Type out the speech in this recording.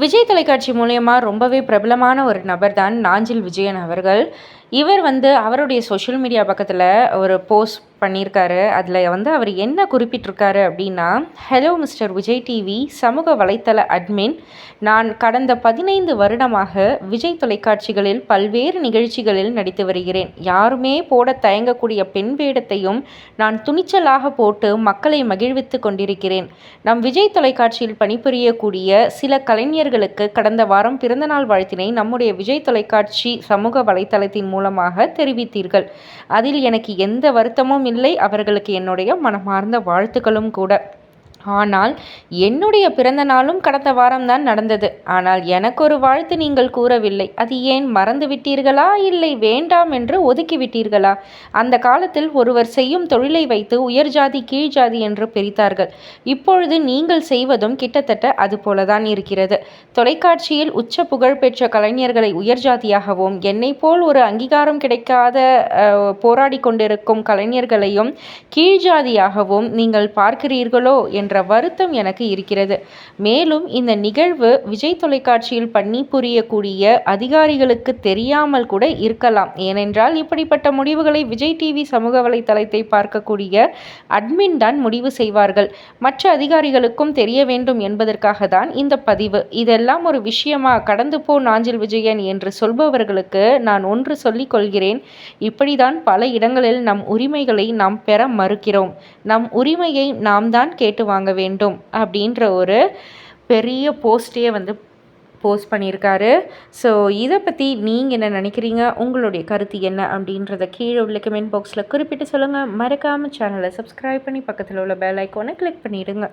விஜய் தொலைக்காட்சி மூலயமா ரொம்பவே பிரபலமான ஒரு நபர் தான் நாஞ்சில் விஜயன் அவர்கள். இவர் வந்து அவருடைய சோஷியல் மீடியா பக்கத்தில் ஒரு போஸ்ட் பண்ணியிருக்காரு. அதில் வந்து அவர் என்ன குறிப்பிட்டிருக்காரு அப்படின்னா ஹலோ மிஸ்டர் விஜய் டிவி சமூக வலைத்தள அட்மின் நான் கடந்த பதினைந்து வருடமாக விஜய் தொலைக்காட்சிகளில் பல்வேறு நிகழ்ச்சிகளில் நடித்து வருகிறேன். யாருமே போட தயங்கக்கூடிய பெண் வேடத்தையும் நான் துணிச்சலாக போட்டு மக்களை மகிழ்வித்து கொண்டிருக்கிறேன். நம் விஜய் தொலைக்காட்சியில் பணிபுரியக்கூடிய சில கலைஞர்களுக்கு கடந்த வாரம் பிறந்தநாள் வாழ்த்தினை நம்முடைய விஜய் தொலைக்காட்சி சமூக வலைத்தளத்தின் மூலம் மூலமாக தெரிவித்தீர்கள். அதில் எனக்கு எந்த வருத்தமும் இல்லை. அவர்களுக்கு என்னுடைய மனமார்ந்த வாழ்த்துக்களும் கூட. ஆனால் என்னுடைய பிறந்த நாளும் கடந்த வாரம்தான் நடந்தது. ஆனால் எனக்கு ஒரு வாழ்த்து நீங்கள் கூறவில்லை. அது ஏன் மறந்து விட்டீர்களா? இல்லை வேண்டாம் என்று ஒதுக்கி விட்டீர்களா? அந்த காலத்தில் ஒருவர் செய்யும் தொழிலை வைத்து உயர் ஜாதி கீழ் ஜாதி என்று பிரித்தார்கள். இப்பொழுது நீங்கள் செய்வதும் கிட்டத்தட்ட அது போலதான் இருக்கிறது. தொலைக்காட்சியில் உச்ச புகழ் பெற்ற கலைஞர்களை உயர் ஜாதியாகவும் என்னை போல் ஒரு அங்கீகாரம் கிடைக்காத போராடி கொண்டிருக்கும் கலைஞர்களையும் கீழ் ஜாதியாகவும் நீங்கள் பார்க்கிறீர்களோ என்று என்ற வருத்தம் எனக்கு இருக்கிறது. மேலும் இந்த நிகழ்வு விஜய் தொலைக்காட்சியில் பண்ணி புரியக்கூடிய அதிகாரிகளுக்கு தெரியாமல் கூட இருக்கலாம். ஏனென்றால் இப்படிப்பட்ட முடிவுகளை விஜய் டிவி சமூக வலைத்தளத்தை பார்க்கக்கூடிய அட்மின் தான் முடிவு செய்வார்கள். மற்ற அதிகாரிகளுக்கும் தெரிய வேண்டும் என்பதற்காக தான் இந்த பதிவு. இதெல்லாம் ஒரு விஷயமா? கடந்து போ நாஞ்சில் விஜயன் என்று சொல்பவர்களுக்கு நான் ஒன்று சொல்லிக் கொள்கிறேன். இப்படிதான் பல இடங்களில் நம் உரிமைகளை நாம் பெற மறுக்கிறோம். நம் உரிமையை நாம் தான் கேட்டு வாங்க வாங்க வேண்டும் அப்படின்ற ஒரு பெரிய போஸ்டே வந்து போஸ்ட் பண்ணியிருக்காரு. ஸோ இதை பற்றி நீங்கள் என்ன நினைக்கிறீங்க? உங்களுடைய கருத்து என்ன அப்படின்றத கீழே உள்ள கமெண்ட் பாக்ஸில் குறிப்பிட்டு சொல்லுங்கள் மறக்காமல் சேனலை சப்ஸ்கிரைப் பண்ணி பக்கத்தில் உள்ள பெல் ஐக்கோனை கிளிக் பண்ணிவிடுங்க